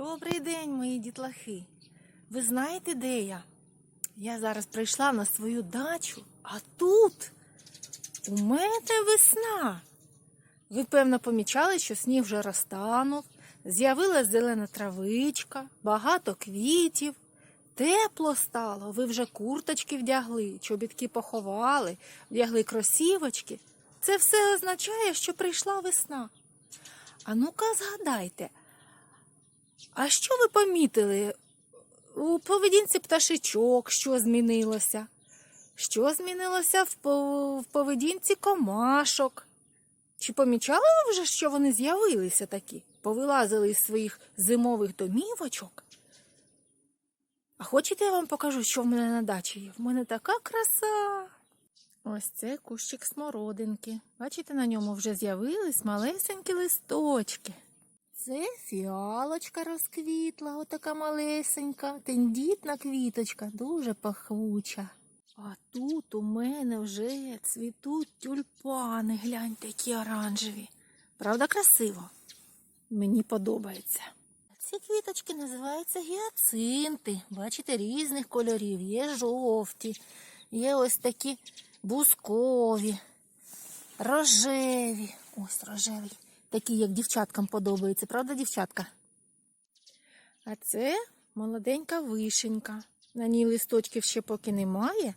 Добрий день, мої дітлахи. Ви знаєте, де я? Я зараз прийшла на свою дачу, а тут у мене весна. Ви, певно, помічали, що сніг вже розтанув, з'явилась зелена травичка, багато квітів. Тепло стало, ви вже курточки вдягли, чобітки поховали, вдягли кросівочки. Це все означає, що прийшла весна. А ну-ка згадайте, а що ви помітили? У поведінці пташечок, що змінилося? Що змінилося в поведінці комашок? Чи помічали ви вже, що вони з'явилися такі? Повилазили із своїх зимових домівочок? А хочете, я вам покажу, що в мене на дачі є? В мене така краса. Ось це кущик смородинки. Бачите, на ньому вже з'явились малесенькі листочки. Це фіалочка розквітла, отака малесенька, тендітна квіточка, дуже пахуча. А тут у мене вже цвітуть тюльпани, гляньте, які оранжеві. Правда, красиво? Мені подобається. Ці квіточки називаються гіацинти. Бачите, різних кольорів. Є жовті, є ось такі бускові, рожеві. Ось рожевий. Такі, як дівчаткам подобається, правда, дівчатка? А це молоденька вишенька. На ній листочків ще поки немає,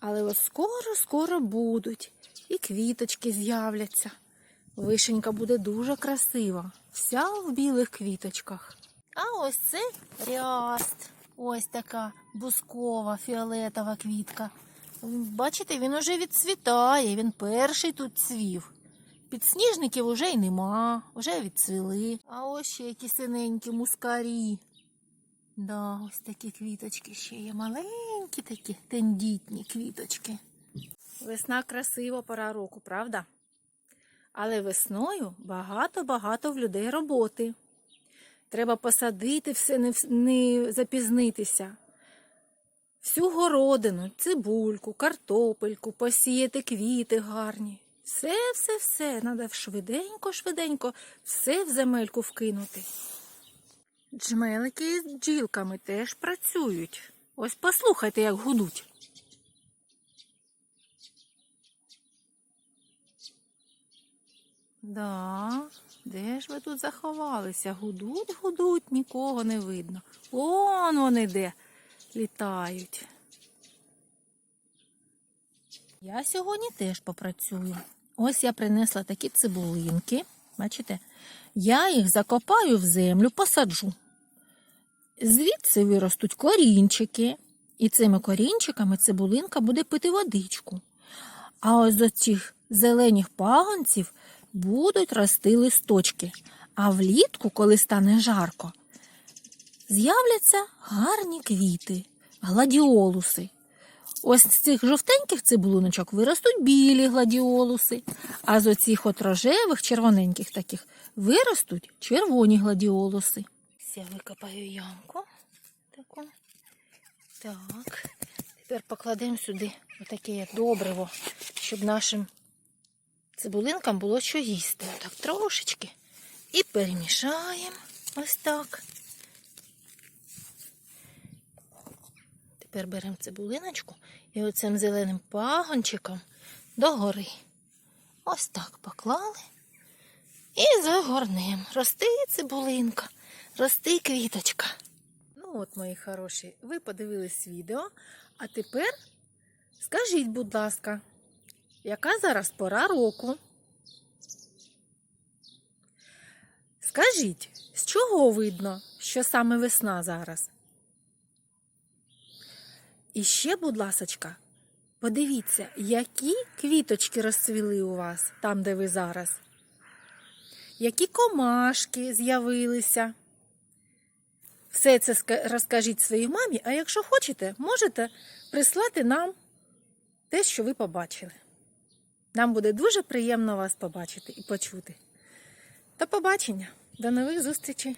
але скоро-скоро будуть. І квіточки з'являться. Вишенька буде дуже красива, вся в білих квіточках. А ось це ряст. Ось така бускова фіолетова квітка. Бачите, він уже відцвітає, він перший тут цвів. Підсніжників уже й нема, вже відцвіли. А ось ще які синенькі мускарі. Да, ось такі квіточки ще є. Маленькі такі тендітні квіточки. Весна красива пора року, правда? Але весною багато-багато в людей роботи. Треба посадити все, не, не запізнитися. Всю городину, цибульку, картопельку, посіяти квіти гарні. Все, все, все. Треба швиденько, швиденько все в земельку вкинути. Джмелики з бджілками теж працюють. Ось послухайте, як гудуть. Да, де ж ви тут заховалися? Гудуть, гудуть, нікого не видно. Он вони де літають. Я сьогодні теж попрацюю. Ось я принесла такі цибулинки. Бачите? Я їх закопаю в землю, посаджу. Звідси виростуть корінчики, і цими корінчиками цибулинка буде пити водичку. А ось до цих зелених пагонців будуть рости листочки. А влітку, коли стане жарко, з'являться гарні квіти, гладіолуси. Ось з цих жовтеньких цибулиночок виростуть білі гладіолуси, а з оцих от рожевих, червоненьких таких виростуть червоні гладіолуси. Я викопаю ямку. Таку. Так. Тепер покладемо сюди отаке добриво, щоб нашим цибулинкам було що їсти. Так трошечки. І перемішаємо ось так. Тепер беремо цибулиночку і оцим зеленим пагончиком догори. Ось так поклали і загорнемо. Рости цибулинка, рости квіточка. Ну от, мої хороші, ви подивились відео, а тепер скажіть, будь ласка, яка зараз пора року? Скажіть, з чого видно, що саме весна зараз? І ще, будь ласочка, подивіться, які квіточки розцвіли у вас там, де ви зараз. Які комашки з'явилися. Все це розкажіть своїй мамі, а якщо хочете, можете прислати нам те, що ви побачили. Нам буде дуже приємно вас побачити і почути. До побачення, до нових зустрічей!